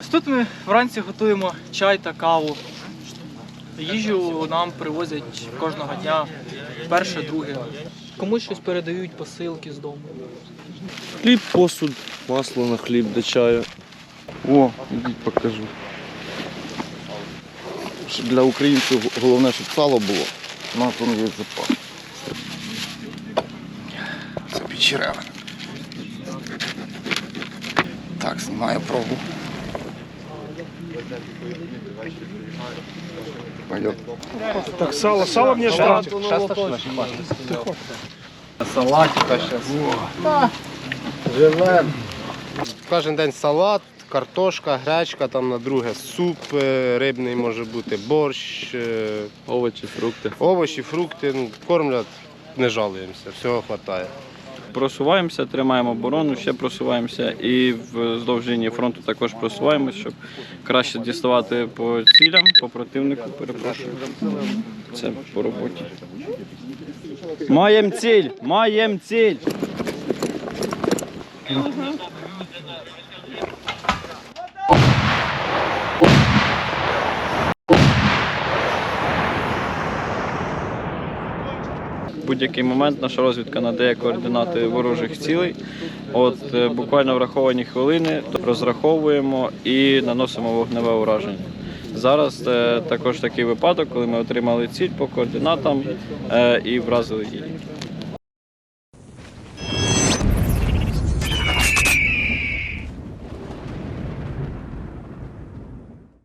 Ось Тут ми вранці готуємо чай та каву. Їжу нам привозять кожного дня перше, друге. Комусь щось передають посилки з дому. Хліб, посуд, масло на хліб до чаю. О, ідіть покажу. Для українців головне, щоб сало було. У нас воно є запас. Це печеревин. Так, знімаю пробу. Пойдет. Так, сало, сало мне жрать. Салатика зараз. Живем. Кожен день салат, картошка, гречка, там на друге суп е, рибний може бути, борщ, е, Овочі, фрукти. овочі, фрукти. Ну, кормлять, не жалуємося, всього вистачає. Просуваємося, тримаємо оборону, ще просуваємося і вздовж лінії фронту також просуваємося, щоб краще діставати по цілям, по противнику. Перепрошую. Це по роботі. Маєм ціль! Маєм ціль! Будь-який момент наша розвідка надає координати ворожих цілей. От е, буквально враховані хвилини розраховуємо і наносимо вогневе ураження. Зараз е, також такий випадок, коли ми отримали ціль по координатам е, і вразили її.